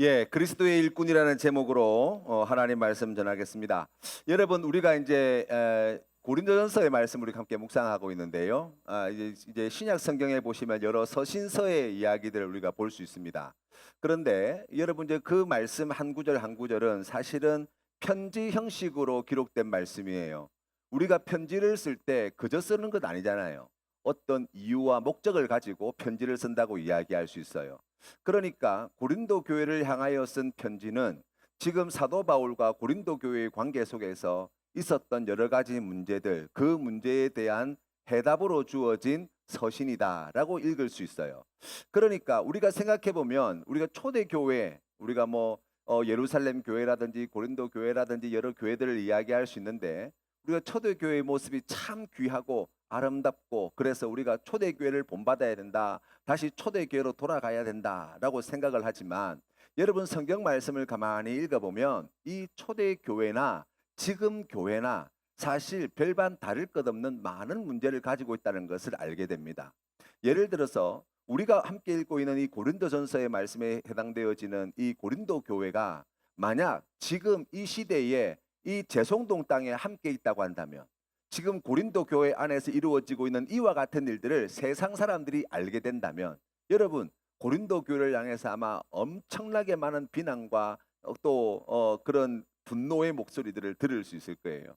예, 그리스도의 일꾼이라는 제목으로 어, 하나님 말씀 전하겠습니다. 여러분 우리가 이제 에, 고린도전서의 말씀 우리 함께 묵상하고 있는데요. 아, 이제, 이제 신약 성경에 보시면 여러 서신서의 이야기들을 우리가 볼 수 있습니다. 그런데 여러분 이제 그 말씀 한 구절 한 구절은 사실은 편지 형식으로 기록된 말씀이에요. 우리가 편지를 쓸 때 그저 쓰는 것 아니잖아요. 어떤 이유와 목적을 가지고 편지를 쓴다고 이야기할 수 있어요. 그러니까 고린도 교회를 향하여 쓴 편지는 지금 사도 바울과 고린도 교회의 관계 속에서 있었던 여러 가지 문제들, 그 문제에 대한 해답으로 주어진 서신이다라고 읽을 수 있어요. 그러니까 우리가 생각해 보면 우리가 초대 교회, 우리가 뭐 어, 예루살렘 교회라든지 고린도 교회라든지 여러 교회들을 이야기할 수 있는데 우리가 초대 교회의 모습이 참 귀하고 아름답고 그래서 우리가 초대 교회를 본받아야 된다. 다시 초대 교회로 돌아가야 된다라고 생각을 하지만 여러분 성경 말씀을 가만히 읽어보면 이 초대 교회나 지금 교회나 사실 별반 다를 것 없는 많은 문제를 가지고 있다는 것을 알게 됩니다. 예를 들어서 우리가 함께 읽고 있는 이 고린도전서의 말씀에 해당되어지는 이 고린도 교회가 만약 지금 이 시대에 이 제송동 땅에 함께 있다고 한다면 지금 고린도 교회 안에서 이루어지고 있는 이와 같은 일들을 세상 사람들이 알게 된다면 여러분 고린도 교회를 향해서 아마 엄청나게 많은 비난과 어, 또 어, 그런 분노의 목소리들을 들을 수 있을 거예요.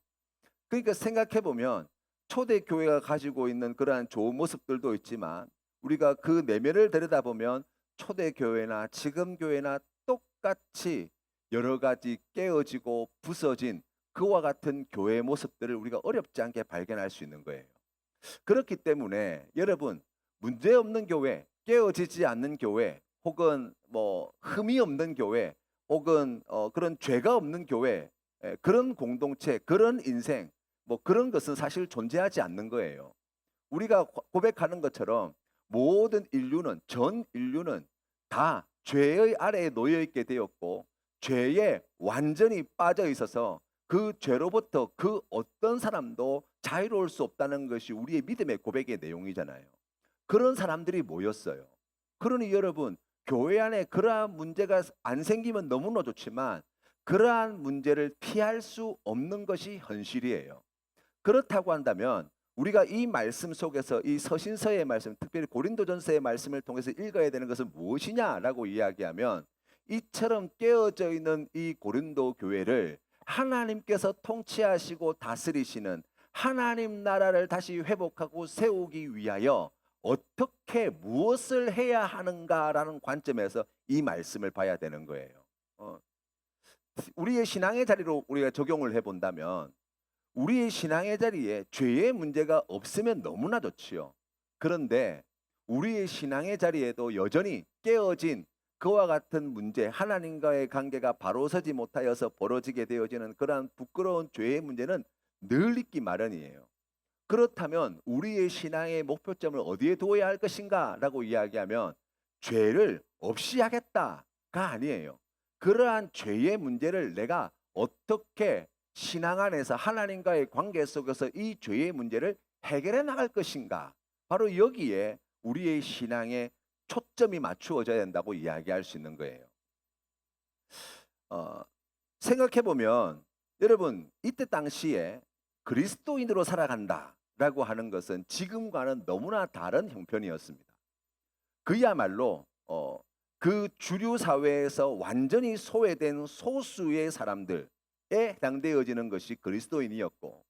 그러니까 생각해 보면 초대 교회가 가지고 있는 그러한 좋은 모습들도 있지만 우리가 그 내면을 들여다보면 초대 교회나 지금 교회나 똑같이 여러 가지 깨어지고 부서진 그와 같은 교회의 모습들을 우리가 어렵지 않게 발견할 수 있는 거예요. 그렇기 때문에 여러분 문제 없는 교회, 깨어지지 않는 교회, 혹은 뭐 흠이 없는 교회, 혹은 어, 그런 죄가 없는 교회, 에, 그런 공동체, 그런 인생, 뭐 그런 것은 사실 존재하지 않는 거예요. 우리가 고- 고백하는 것처럼 모든 인류는 전 인류는 다 죄의 아래에 놓여 있게 되었고 죄에 완전히 빠져 있어서 그 죄로부터 그 어떤 사람도 자유로울 수 없다는 것이 우리의 믿음의 고백의 내용이잖아요. 그런 사람들이 모였어요. 그러니 여러분 교회 안에 그러한 문제가 안 생기면 너무나 좋지만 그러한 문제를 피할 수 없는 것이 현실이에요. 그렇다고 한다면 우리가 이 말씀 속에서 이 서신서의 말씀, 특별히 고린도전서의 말씀을 통해서 읽어야 되는 것은 무엇이냐라고 이야기하면 이처럼 깨어져 있는 이 고린도 교회를 하나님께서 통치하시고 다스리시는 하나님 나라를 다시 회복하고 세우기 위하여 어떻게 무엇을 해야 하는가라는 관점에서 이 말씀을 봐야 되는 거예요. 어, 우리의 신앙의 자리로 우리가 적용을 해본다면 우리의 신앙의 자리에 죄의 문제가 없으면 너무나 좋지요. 그런데 우리의 신앙의 자리에도 여전히 깨어진 그와 같은 문제, 하나님과의 관계가 바로 서지 못하여서 벌어지게 되어지는 그러한 부끄러운 죄의 문제는 늘 있기 마련이에요. 그렇다면 우리의 신앙의 목표점을 어디에 두어야 할 것인가 라고 이야기하면 죄를 없이 하겠다가 아니에요. 그러한 죄의 문제를 내가 어떻게 신앙 안에서 하나님과의 관계 속에서 이 죄의 문제를 해결해 나갈 것인가? 바로 여기에 우리의 신앙의 초점이 맞추어져야 된다고 이야기할 수 있는 거예요. 어, 생각해 보면 여러분 이때 당시에 그리스도인으로 살아간다라고 하는 것은 지금과는 너무나 다른 형편이었습니다. 그야말로 어, 그 주류 사회에서 완전히 소외된 소수의 사람들에 해당되어지는 것이 그리스도인이었고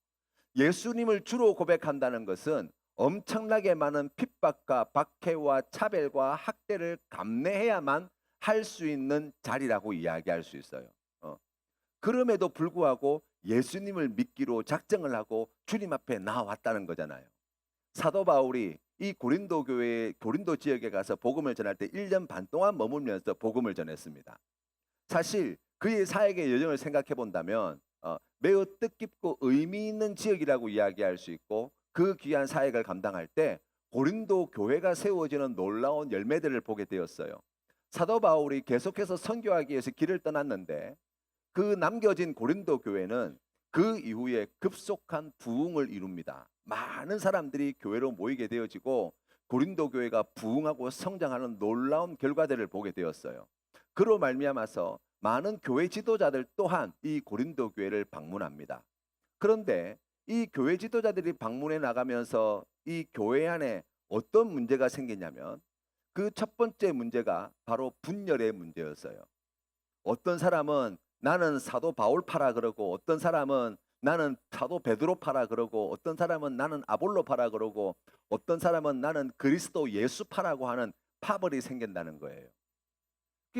예수님을 주로 고백한다는 것은 엄청나게 많은 핍박과 박해와 차별과 학대를 감내해야만 할 수 있는 자리라고 이야기할 수 있어요. 어. 그럼에도 불구하고 예수님을 믿기로 작정을 하고 주님 앞에 나왔다는 거잖아요. 사도 바울이 이 고린도 교회 고린도 지역에 가서 복음을 전할 때 1년 반 동안 머물면서 복음을 전했습니다. 사실 그의 사역의 여정을 생각해 본다면 어, 매우 뜻깊고 의미 있는 지역이라고 이야기할 수 있고 그 귀한 사역을 감당할 때 고린도 교회가 세워지는 놀라운 열매들을 보게 되었어요. 사도 바울이 계속해서 선교하기 위해서 길을 떠났는데 그 남겨진 고린도 교회는 그 이후에 급속한 부흥을 이룹니다. 많은 사람들이 교회로 모이게 되어지고 고린도 교회가 부흥하고 성장하는 놀라운 결과들을 보게 되었어요. 그로 말미암아서 많은 교회 지도자들 또한 이 고린도 교회를 방문합니다. 그런데 이 교회 지도자들이 방문해 나가면서 이 교회 안에 어떤 문제가 생기냐면 그 첫 번째 문제가 바로 분열의 문제였어요. 어떤 사람은 나는 사도 바울 파라 그러고 어떤 사람은 나는 사도 베드로 파라 그러고 어떤 사람은 나는 아볼로 파라 그러고 어떤 사람은 나는 그리스도 예수 파라고 하는 파벌이 생긴다는 거예요.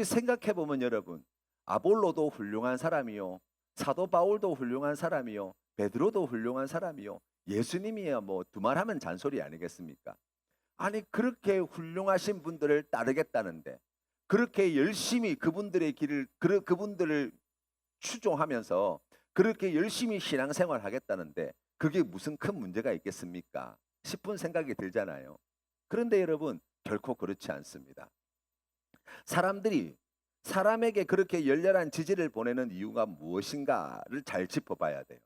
생각해 보면 여러분 아볼로도 훌륭한 사람이요 사도 바울도 훌륭한 사람이요 베드로도 훌륭한 사람이요 예수님이야 뭐 두말하면 잔소리 아니겠습니까? 아니 그렇게 훌륭하신 분들을 따르겠다는데 그렇게 열심히 그분들의 길을 그 그분들을 추종하면서 그렇게 열심히 신앙생활 하겠다는데 그게 무슨 큰 문제가 있겠습니까? 싶은 생각이 들잖아요. 그런데 여러분 결코 그렇지 않습니다. 사람들이 사람에게 그렇게 열렬한 지지를 보내는 이유가 무엇인가를 잘 짚어봐야 돼요.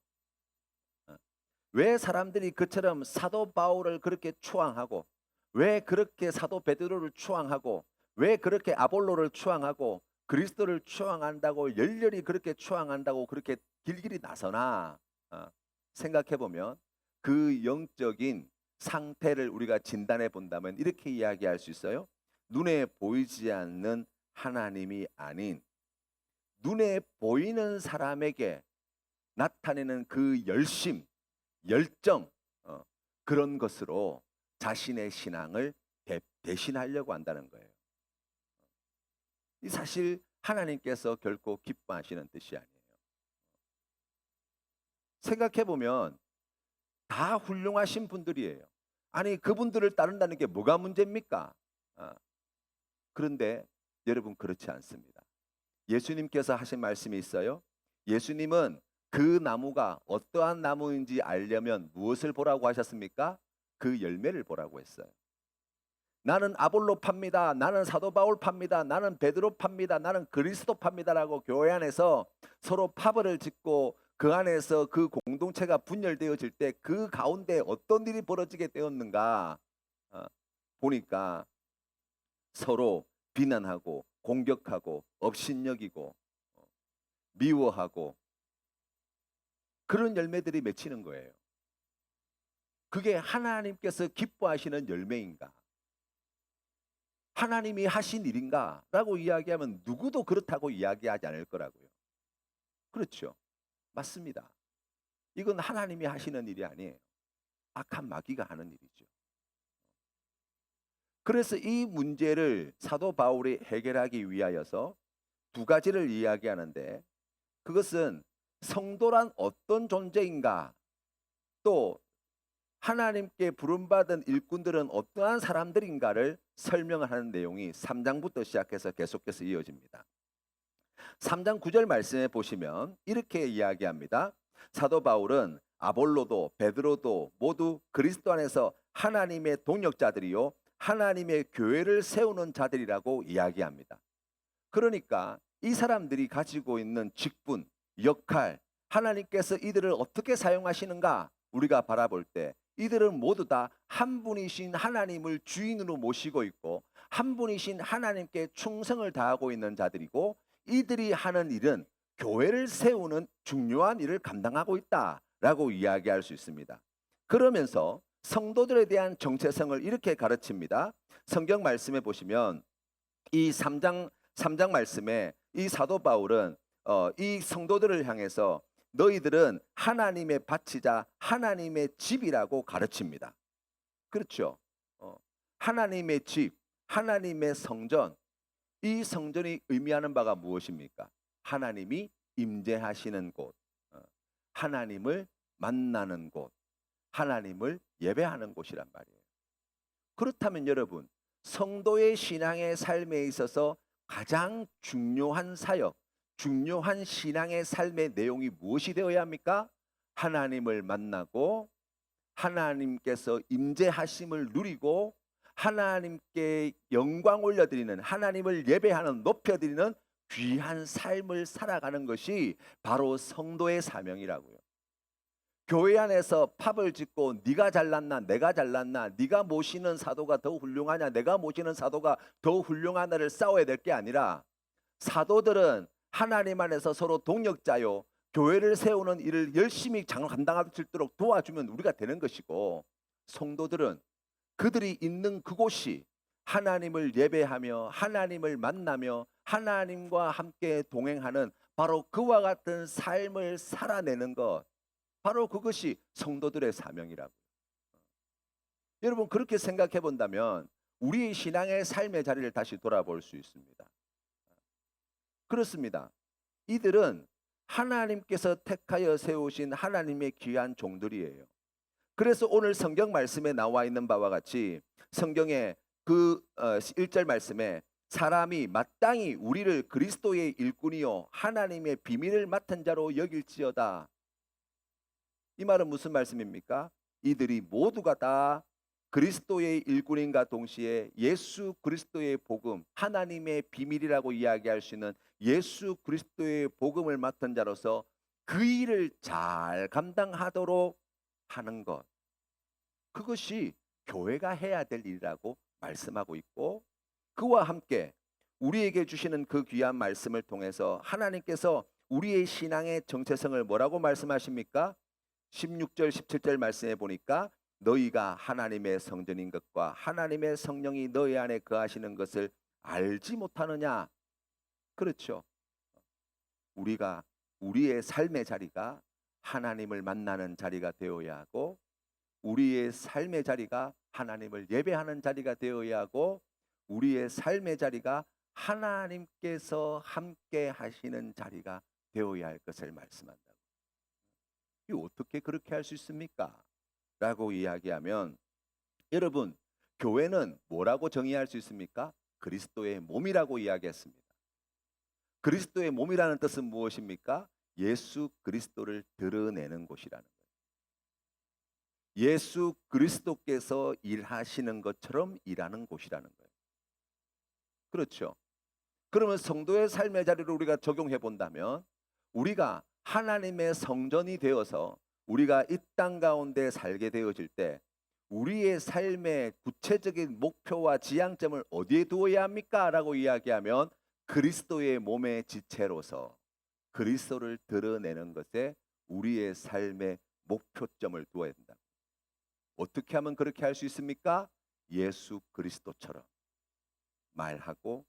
어. 왜 사람들이 그처럼 사도 바울을 그렇게 추앙하고 왜 그렇게 사도 베드로를 추앙하고 왜 그렇게 아볼로를 추앙하고 그리스도를 추앙한다고 열렬히 그렇게 추앙한다고 그렇게 길길이 나서나 어, 생각해 보면 그 영적인 상태를 우리가 진단해 본다면 이렇게 이야기할 수 있어요. 눈에 보이지 않는 하나님이 아닌 눈에 보이는 사람에게 나타내는 그 열심, 열정 어, 그런 것으로 자신의 신앙을 대, 대신하려고 한다는 거예요. 이 사실 하나님께서 결코 기뻐하시는 뜻이 아니에요. 생각해 보면 다 훌륭하신 분들이에요. 아니 그분들을 따른다는 게 뭐가 문제입니까? 아, 그런데 여러분 그렇지 않습니다. 예수님께서 하신 말씀이 있어요. 예수님은 그 나무가 어떠한 나무인지 알려면 무엇을 보라고 하셨습니까? 그 열매를 보라고 했어요. 나는 아볼로 팝니다. 나는 사도 바울 팝니다. 나는 베드로 팝니다. 나는 그리스도 팝니다라고 교회 안에서 서로 파벌을 짓고 그 안에서 그 공동체가 분열되어질 때 그 가운데 어떤 일이 벌어지게 되었는가 어, 보니까 서로 비난하고 공격하고 업신여기고 어, 미워하고 그런 열매들이 맺히는 거예요. 그게 하나님께서 기뻐하시는 열매인가? 하나님이 하신 일인가? 라고 이야기하면 누구도 그렇다고 이야기하지 않을 거라고요. 그렇죠. 맞습니다. 이건 하나님이 하시는 일이 아니에요. 악한 마귀가 하는 일이죠. 그래서 이 문제를 사도 바울이 해결하기 위하여서 두 가지를 이야기하는데 그것은 성도란 어떤 존재인가 또 하나님께 부름받은 일꾼들은 어떠한 사람들인가를 설명을 하는 내용이 3장부터 시작해서 계속해서 이어집니다. 3장 9절 말씀에 보시면 이렇게 이야기합니다. 사도 바울은 아볼로도 베드로도 모두 그리스도 안에서 하나님의 동역자들이요 하나님의 교회를 세우는 자들이라고 이야기합니다. 그러니까 이 사람들이 가지고 있는 직분, 역할, 하나님께서 이들을 어떻게 사용하시는가 우리가 바라볼 때 이들은 모두 다 한 분이신 하나님을 주인으로 모시고 있고 한 분이신 하나님께 충성을 다하고 있는 자들이고 이들이 하는 일은 교회를 세우는 중요한 일을 감당하고 있다라고 이야기할 수 있습니다. 그러면서 성도들에 대한 정체성을 이렇게 가르칩니다. 성경 말씀에 보시면 이 3장 3장 말씀에 이 사도 바울은 어, 이 성도들을 향해서 너희들은 하나님의 바치자 하나님의 집이라고 가르칩니다. 그렇죠. 어, 하나님의 집, 하나님의 성전. 이 성전이 의미하는 바가 무엇입니까? 하나님이 임재하시는 곳, 어, 하나님을 만나는 곳, 하나님을 예배하는 곳이란 말이에요. 그렇다면 여러분, 성도의 신앙의 삶에 있어서 가장 중요한 사역, 중요한 신앙의 삶의 내용이 무엇이 되어야 합니까? 하나님을 만나고 하나님께서 임재하심을 누리고 하나님께 영광 올려드리는 하나님을 예배하는 높여드리는 귀한 삶을 살아가는 것이 바로 성도의 사명이라고요. 교회 안에서 팝을 짓고 네가 잘났나 내가 잘났나 네가 모시는 사도가 더 훌륭하냐 내가 모시는 사도가 더 훌륭하나를 싸워야 될 게 아니라 사도들은 하나님 안에서 서로 동력자요. 교회를 세우는 일을 열심히 장 감당할 수 있도록 도와주면 우리가 되는 것이고 성도들은 그들이 있는 그곳이 하나님을 예배하며 하나님을 만나며 하나님과 함께 동행하는 바로 그와 같은 삶을 살아내는 것 바로 그것이 성도들의 사명이라고. 여러분 그렇게 생각해 본다면 우리의 신앙의 삶의 자리를 다시 돌아볼 수 있습니다. 그렇습니다. 이들은 하나님께서 택하여 세우신 하나님의 귀한 종들이에요. 그래서 오늘 성경 말씀에 나와 있는 바와 같이 성경에 그 어, 1절 말씀에 사람이 마땅히 우리를 그리스도의 일꾼이요 하나님의 비밀을 맡은 자로 여길지어다. 이 말은 무슨 말씀입니까? 이들이 모두가 다 그리스도의 일꾼인가 동시에 예수 그리스도의 복음, 하나님의 비밀이라고 이야기할 수 있는 예수 그리스도의 복음을 맡은 자로서 그 일을 잘 감당하도록 하는 것. 그것이 교회가 해야 될 일이라고 말씀하고 있고 그와 함께 우리에게 주시는 그 귀한 말씀을 통해서 하나님께서 우리의 신앙의 정체성을 뭐라고 말씀하십니까? 16절 17절 말씀에 보니까 너희가 하나님의 성전인 것과 하나님의 성령이 너희 안에 거하시는 것을 알지 못하느냐? 그렇죠. 우리가 우리의 삶의 자리가 하나님을 만나는 자리가 되어야 하고 우리의 삶의 자리가 하나님을 예배하는 자리가 되어야 하고 우리의 삶의 자리가 하나님께서 함께 하시는 자리가 되어야 할 것을 말씀한다고. 이 어떻게 그렇게 할 수 있습니까? 라고 이야기하면 여러분 교회는 뭐라고 정의할 수 있습니까? 그리스도의 몸이라고 이야기했습니다. 그리스도의 몸이라는 뜻은 무엇입니까? 예수 그리스도를 드러내는 곳이라는 거예요. 예수 그리스도께서 일하시는 것처럼 일하는 곳이라는 거예요. 그렇죠. 그러면 성도의 삶의 자리를 우리가 적용해 본다면 우리가 하나님의 성전이 되어서 우리가 이 땅 가운데 살게 되어질 때 우리의 삶의 구체적인 목표와 지향점을 어디에 두어야 합니까? 라고 이야기하면 그리스도의 몸의 지체로서 그리스도를 드러내는 것에 우리의 삶의 목표점을 두어야 된다. 어떻게 하면 그렇게 할 수 있습니까? 예수 그리스도처럼 말하고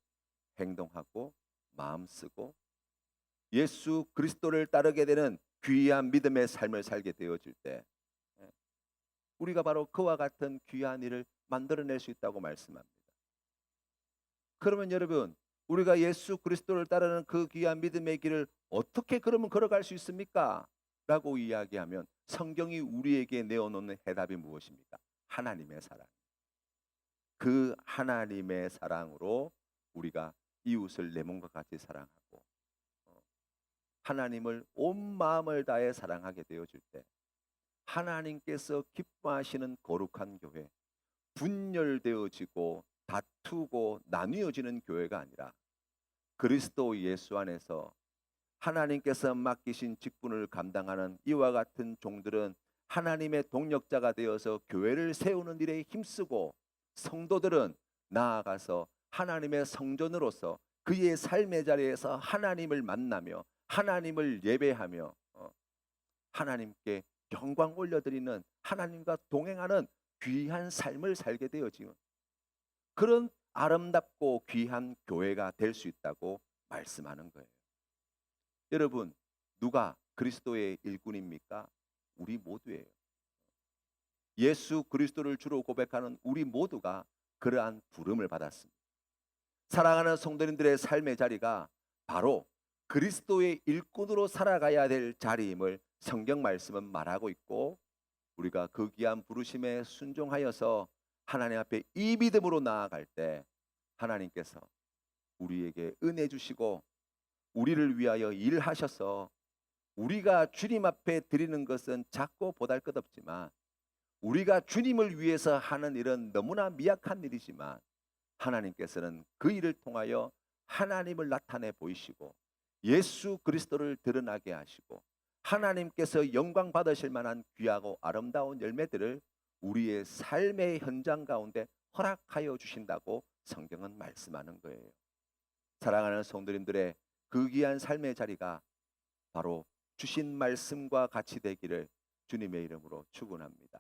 행동하고 마음 쓰고 예수 그리스도를 따르게 되는 귀한 믿음의 삶을 살게 되어질 때 예, 우리가 바로 그와 같은 귀한 일을 만들어낼 수 있다고 말씀합니다. 그러면 여러분 우리가 예수 그리스도를 따르는 그 귀한 믿음의 길을 어떻게 그러면 걸어갈 수 있습니까? 라고 이야기하면 성경이 우리에게 내어놓는 해답이 무엇입니까? 하나님의 사랑. 그 하나님의 사랑으로 우리가 이웃을 내 몸과 같이 사랑하고 어, 하나님을 온 마음을 다해 사랑하게 되어질 때 하나님께서 기뻐하시는 거룩한 교회 분열되어지고 다투고 나뉘어지는 교회가 아니라 그리스도 예수 안에서 하나님께서 맡기신 직분을 감당하는 이와 같은 종들은 하나님의 동력자가 되어서 교회를 세우는 일에 힘쓰고 성도들은 나아가서 하나님의 성전으로서 그의 삶의 자리에서 하나님을 만나며 하나님을 예배하며 어, 하나님께 영광 올려드리는 하나님과 동행하는 귀한 삶을 살게 되어지는 그런 아름답고 귀한 교회가 될 수 있다고 말씀하는 거예요. 여러분 누가 그리스도의 일꾼입니까? 우리 모두예요. 예수 그리스도를 주로 고백하는 우리 모두가 그러한 부름을 받았습니다. 사랑하는 성도님들의 삶의 자리가 바로 그리스도의 일꾼으로 살아가야 될 자리임을 성경 말씀은 말하고 있고 우리가 그 귀한 부르심에 순종하여서 하나님 앞에 이 믿음으로 나아갈 때 하나님께서 우리에게 은혜 주시고 우리를 위하여 일하셔서 우리가 주님 앞에 드리는 것은 작고 보잘 것 없지만 우리가 주님을 위해서 하는 일은 너무나 미약한 일이지만 하나님께서는 그 일을 통하여 하나님을 나타내 보이시고 예수 그리스도를 드러나게 하시고 하나님께서 영광 받으실 만한 귀하고 아름다운 열매들을 우리의 삶의 현장 가운데 허락하여 주신다고 성경은 말씀하는 거예요. 사랑하는 성도님들의 그 귀한 삶의 자리가 바로 주신 말씀과 같이 되기를 주님의 이름으로 축원합니다.